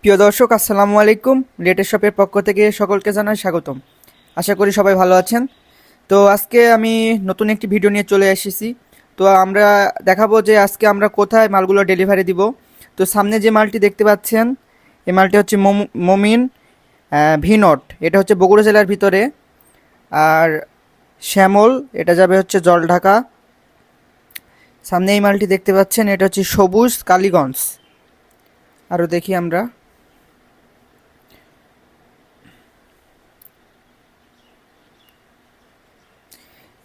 প্রিয় দর্শক, আসসালামু আলাইকুম। লেটেস্ট শপের পক্ষ থেকে সকলকে জানাই স্বাগতম। আশা করি সবাই ভালো আছেন। তো আজকে আমি নতুন একটি ভিডিও নিয়ে চলে এসেছি। তো আমরা দেখাবো যে আজকে আমরা কোথায় মালগুলো ডেলিভারি দিব। তো সামনে যে মালটি দেখতে পাচ্ছেন, এই মালটি হচ্ছে মম- মমিন ভিনট। এটা হচ্ছে বগুড়া জেলার ভিতরে। আর শ্যামল, এটা যাবে হচ্ছে জলঢাকা সামনে এই মালটি দেখতে পাচ্ছেন, এটা হচ্ছে সবুজ কালীগঞ্জ। আরও দেখি আমরা।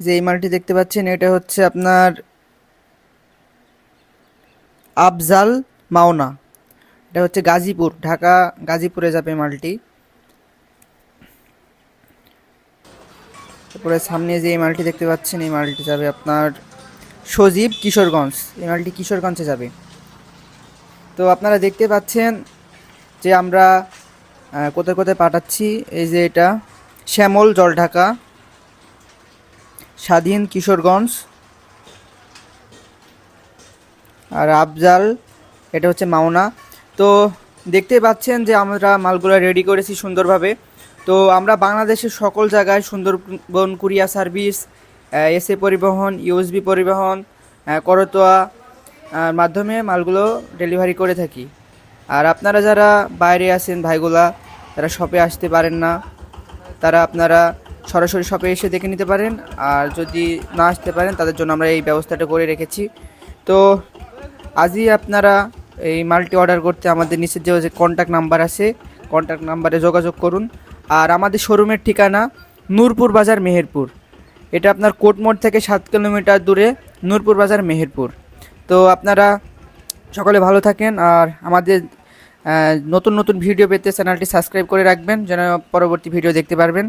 যে এই মালটি দেখতে পাচ্ছেন, এটা হচ্ছে আপনার আফজাল মাওনা। এটা হচ্ছে গাজীপুর, ঢাকা গাজীপুরে যাবে মালটি। তারপরে সামনে যে এই মালটি দেখতে পাচ্ছেন, এই মালটি যাবে আপনার সজীব কিশোরগঞ্জ। এই মালটি কিশোরগঞ্জে যাবে। তো আপনারা দেখতে পাচ্ছেন যে আমরা কোথায় কোথায় পাঠাচ্ছি, এই যে এটা, শ্যামল জলঢাকা। স্বাধীন কিশোরগঞ্জ। আর আফজাল, এটা হচ্ছে মাওনা। তো দেখতে পাচ্ছেন যে আমরা মালগুলো রেডি করেছি সুন্দরভাবে। তো আমরা বাংলাদেশের সকল জায়গায় Sundarban, courier service SA Paribahan USB Paribahan Karatoya মাধ্যমে মালগুলো ডেলিভারি করে থাকি। আর আপনারা যারা বাইরে আছেন ভাইগুলা, তারা শপে আসতে পারেন না। তারা আপনারা সরাসরি শপে এসে দেখে নিতে পারেন। আর যদি না আসতে পারেন, তাদের জন্য আমরা এই ব্যবস্থাটা করে রেখেছি। তো আজই আপনারা এই মালটি অর্ডার করতে আমাদের নিচে যে কন্ট্যাক্ট নাম্বার আছে কন্ট্যাক্ট নাম্বারে যোগাযোগ করুন। আর আমাদের শোরুমের ঠিকানা নূরপুর বাজার মেহেরপুর। এটা আপনার কোটমোড় থেকে সাত কিলোমিটার দূরে নূরপুর বাজার মেহেরপুর। তো আপনারা সকলে ভালো থাকেন আর আমাদের নতুন নতুন ভিডিও পেতে চ্যানেলটি সাবস্ক্রাইব করে রাখবেন, যেন পরবর্তী ভিডিও দেখতে পারবেন।